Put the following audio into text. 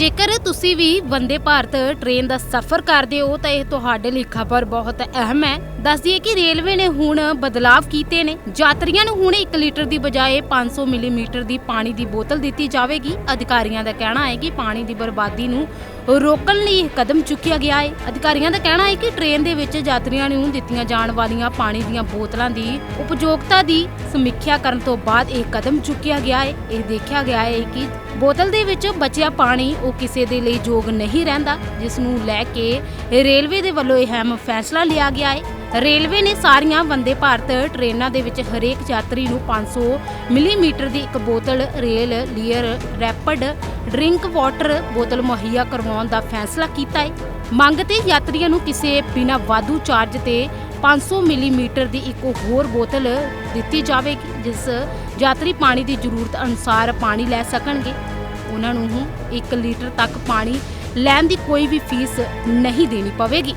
ਜੇਕਰ ਤੁਸੀਂ ਵੀ ਵੰਦੇ ਭਾਰਤ ਟ੍ਰੇਨ ਦਾ ਸਫ਼ਰ ਕਰਦੇ ਹੋ, ਤਾਂ ਇਹ ਤੁਹਾਡੇ ਲਈ ਖਬਰ ਬਹੁਤ ਅਹਿਮ ਹੈ। ਦੱਸ ਦਈਏ ਕਿ ਰੇਲਵੇ ਨੇ ਹੁਣ ਬਦਲਾਵ ਕੀਤੇ ਨੇ। ਯਾਤਰੀਆਂ ਨੂੰ ਹੁਣ 1 ਲੀਟਰ ਦੀ ਬਜਾਏ 500 ਮਿਲੀਲੀਟਰ ਦੀ ਪਾਣੀ ਦੀ ਬੋਤਲ ਦਿੱਤੀ ਜਾਵੇਗੀ। ਅਧਿਕਾਰੀਆਂ ਦਾ ਕਹਿਣਾ ਹੈ ਕਿ ਪਾਣੀ ਦੀ ਬਰਬਾਦੀ ਨੂੰ ਰੋਕਣ ਲਈ ਇਹ ਕਦਮ ਚੁੱਕਿਆ ਗਿਆ ਹੈ। ਅਧਿਕਾਰੀਆਂ ਦਾ ਕਹਿਣਾ ਹੈ ਕਿ ਟ੍ਰੇਨ ਦੇ ਵਿੱਚ ਯਾਤਰੀਆਂ ਨੂੰ ਦਿੱਤੀਆਂ ਜਾਣ ਵਾਲੀਆਂ ਪਾਣੀ ਦੀਆਂ ਬੋਤਲਾਂ ਦੀ ਉਪਯੋਗਤਾ ਦੀ ਸਮੀਖਿਆ ਕਰਨ ਤੋਂ ਬਾਅਦ ਇਹ ਕਦਮ ਚੁੱਕਿਆ ਗਿਆ ਹੈ। ਇਹ ਦੇਖਿਆ ਗਿਆ ਹੈ ਕਿ ਬੋਤਲ ਦੇ ਵਿੱਚ ਬਚਿਆ ਪਾਣੀ ਉਹ ਕਿਸੇ ਦੇ ਲਈ ਯੋਗ ਨਹੀਂ ਰਹਿੰਦਾ, ਜਿਸ ਨੂੰ ਲੈ ਕੇ ਰੇਲਵੇ ਦੇ ਵੱਲੋਂ ਇਹ ਅਹਿਮ ਫੈਸਲਾ ਲਿਆ ਗਿਆ ਹੈ। ਰੇਲਵੇ ਨੇ ਸਾਰੀਆਂ ਵੰਦੇ ਭਾਰਤ ਟ੍ਰੇਨਾਂ ਦੇ ਵਿੱਚ ਹਰੇਕ ਯਾਤਰੀ ਨੂੰ 500 ਮਿਲੀਮੀਟਰ ਦੀ ਇੱਕ ਬੋਤਲ ਰੇਲ ਲੀਅਰ ਰੈਪਿਡ ਡਰਿੰਕ ਵਾਟਰ ਬੋਤਲ ਮੁਹੱਈਆ ਕਰਵਾਉਣ ਦਾ ਫੈਸਲਾ ਕੀਤਾ ਹੈ। ਮੰਗ ਤੇ ਯਾਤਰੀਆਂ ਨੂੰ ਕਿਸੇ ਬਿਨਾ ਵਾਧੂ ਚਾਰਜ ਤੇ 500 ਮਿਲੀਮੀਟਰ ਦੀ ਇੱਕ ਹੋਰ ਬੋਤਲ ਦਿੱਤੀ ਜਾਵੇਗੀ, ਜਿਸ ਯਾਤਰੀ ਪਾਣੀ ਦੀ ਜ਼ਰੂਰਤ ਅਨੁਸਾਰ ਪਾਣੀ ਲੈ ਸਕਣਗੇ। ਉਹਨਾਂ ਨੂੰ 1 ਲੀਟਰ ਤੱਕ ਪਾਣੀ ਲੈਣ ਦੀ ਕੋਈ ਵੀ ਫੀਸ ਨਹੀਂ ਦੇਣੀ ਪਵੇਗੀ।